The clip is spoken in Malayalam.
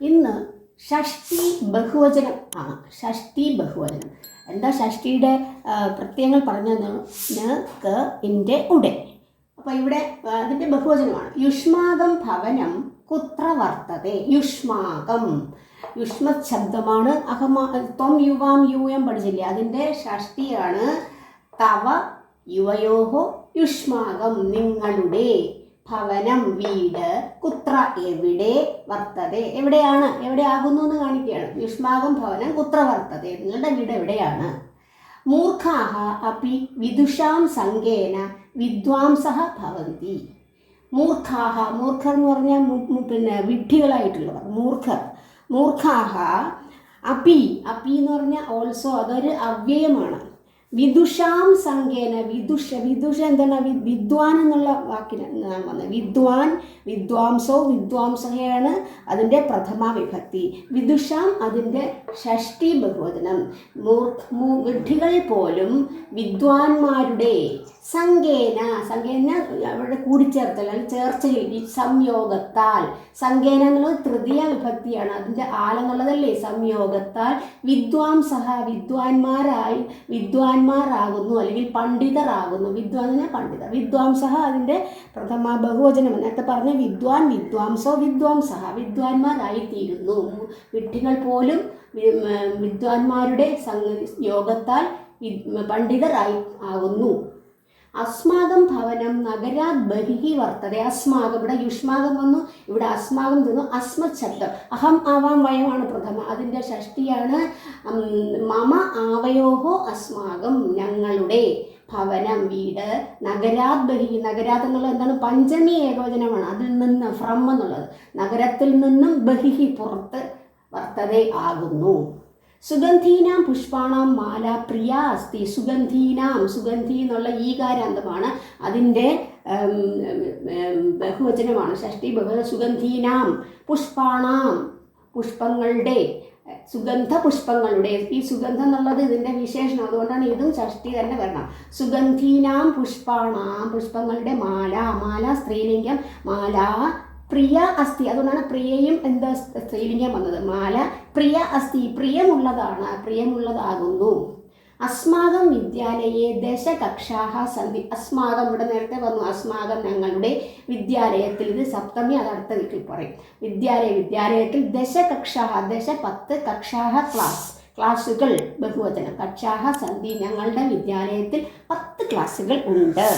ഇന്ന് ഷഷ്ടി ബഹുവചനം ആണ്. ഷഷ്ടി ബഹുവചനം. എന്താ ഷഷ്ടിയുടെ പ്രത്യയങ്ങൾ പറഞ്ഞത് ക ഇന്റെ ഉടെ അപ്പോൾ ഇവിടെ അതിന്റെ ബഹുവചനമാണ്. യുഷ്മാകം ഭവനം കുത്ര വർത്തതെ. യുഷ്മാകം. യുഷ്മ ശബ്ദമാണ്. അഹമാ ത്വം യുവാം യൂയം പഠിച്ചില്ലേ? അതിന്റെ ഷഷ്ടിയാണ് തവ യുവയോഹോ യുഷ്മാകം നിങ്ങളുടെ. ഭവനം വീട് കുത്ര എവിടെ വർത്തതെ എവിടെയാണ്? എവിടെ ആകുന്നു എന്ന് കാണിക്കുകയാണ്. യുഷ്മാകം ഭവനം കുത്ര വർത്തതെ നിങ്ങളുടെ വീട് എവിടെയാണ്? മൂർഖാഹ അപ്പി വിദുഷാം സങ്കേന വിദ്വാംസഹ ഭവന്തി. മൂർഖാഹ മൂർഖർ എന്ന് പറഞ്ഞാൽ പിന്നെ വിഡ്ഢികളായിട്ടുള്ളവർ മൂർഖർ. മൂർഖാഹ അപ്പി അപ്പി എന്ന് പറഞ്ഞാൽ ഓൾസോ അതൊരു അവ്യയമാണ്. വിദുഷാം സംഖ്യേന വിദുഷ വിദുഷ എന്താണ്? വിദ്വാൻ എന്നുള്ള വാക്കിന് നാം വന്നത്? വിദ്വാൻ വിദ്വാംസോ വിദ്വാംസയാണ് അതിന്റെ പ്രഥമ വിഭക്തി. വിദുഷാം അതിന്റെ ഷഷ്ടി ബഹുവചനം. വിഡ്ഢികൾ പോലും വിദ്വാൻമാരുടെ സംഖ്യേന സംഖ്യേന അവരുടെ കൂടിച്ചേർത്തൽ അല്ലെങ്കിൽ ചേർച്ചയിൽ സംയോഗത്താൽ. സംഖ്യേന എന്നുള്ളത് തൃതീയ വിഭക്തിയാണ്. അതിന്റെ ആലെന്നുള്ളതല്ലേ സംയോഗത്താൽ. വിദ്വാംസഹ വിദ്വാൻമാരായി വിദ്വാൻമാരാകുന്നു അല്ലെങ്കിൽ പണ്ഡിതരാകുന്നു. വിദ്വാൻ പണ്ഡിത. വിദ്വാംസഹ അതിന്റെ പ്രഥമ ബഹുവചനം. നേരത്തെ പറഞ്ഞ വിദ്വാൻ വിദ്വാംസോ വിദ്വാംസഹ. വിദ്വാൻമാരായിത്തീരുന്നു. വിഡ്ഢികൾ പോലും വിദ്വാൻമാരുടെ സംഗ യോഗത്താൽ പണ്ഡിതരായി ആകുന്നു. അസ്മാകം ഭവനം നഗരാത് ബഹിഹി വർത്തതേ. അസ്മാകം ഇവിടെ യുഷ്മാകം വന്നു ഇവിടെ അസ്മാകം തന്നു അസ്മത് ശബ്ദം അഹം ആവാം വയമാണ് പ്രഥമ. അതിന്റെ ഷഷ്ടിയാണ് മമ ആവയോഹോ അസ്മാകം ഞങ്ങളുടെ ഭവനം വീട്. നഗരാത് ബഹി നഗരാത് എന്നുള്ളത് എന്താണ്? പഞ്ചമി ഏകോചനമാണ് അതിൽ നിന്ന് ഫ്രം എന്നുള്ളത്. നഗരത്തിൽ നിന്നും ബഹിഹി പുറത്ത് വർത്തതേ ആകുന്നു. സുഗന്ധീനാം പുഷ്പാണാം മാല പ്രിയ അസ്തി. സുഗന്ധീനാം സുഗന്ധി എന്നുള്ള ഈകാരാന്തമാണ് അതിന്റെ ബഹുവചനമാണ്. ഷഷ്ടി ബഹു സുഗന്ധീനാം പുഷ്പാണാം പുഷ്പങ്ങളുടെ സുഗന്ധ പുഷ്പങ്ങളുടെ ഈ സുഗന്ധം എന്നുള്ളത് ഇതിന്റെ വിശേഷണം. അതുകൊണ്ടാണ് ഇതും ഷഷ്ടി തന്നെ വരണം. സുഗന്ധീനാം പുഷ്പാണാം പുഷ്പങ്ങളുടെ മാല മാല സ്ത്രീലിംഗം മാല പ്രിയ അസ്ഥി. അതുകൊണ്ടാണ് പ്രിയയും എന്താ സ്ത്രീലിംഗം വന്നത്? മാല. പ്രിയ അസ്ഥി പ്രിയമുള്ളതാണ്. പ്രിയമുള്ളതാകുന്നു. അസ്മാകം വിദ്യാലയെ ദശകക്ഷാഹ സന്ധി. അസ്മാകം ഇവിടെ നേരത്തെ വന്നു അസ്മാകം ഞങ്ങളുടെ വിദ്യാലയത്തിൽ. ഇത് സപ്തമി അത് അടുത്ത വീട്ടിൽ പറയും. വിദ്യാലയ വിദ്യാലയത്തിൽ ദശകക്ഷാഹ ദശ പത്ത് കക്ഷാഹ ക്ലാസ്. ക്ലാസ്സുകൾ ബഹുവചനം. കക്ഷാഹ സന്ധി ഞങ്ങളുടെ വിദ്യാലയത്തിൽ പത്ത് ക്ലാസ്സുകൾ ഉണ്ട്.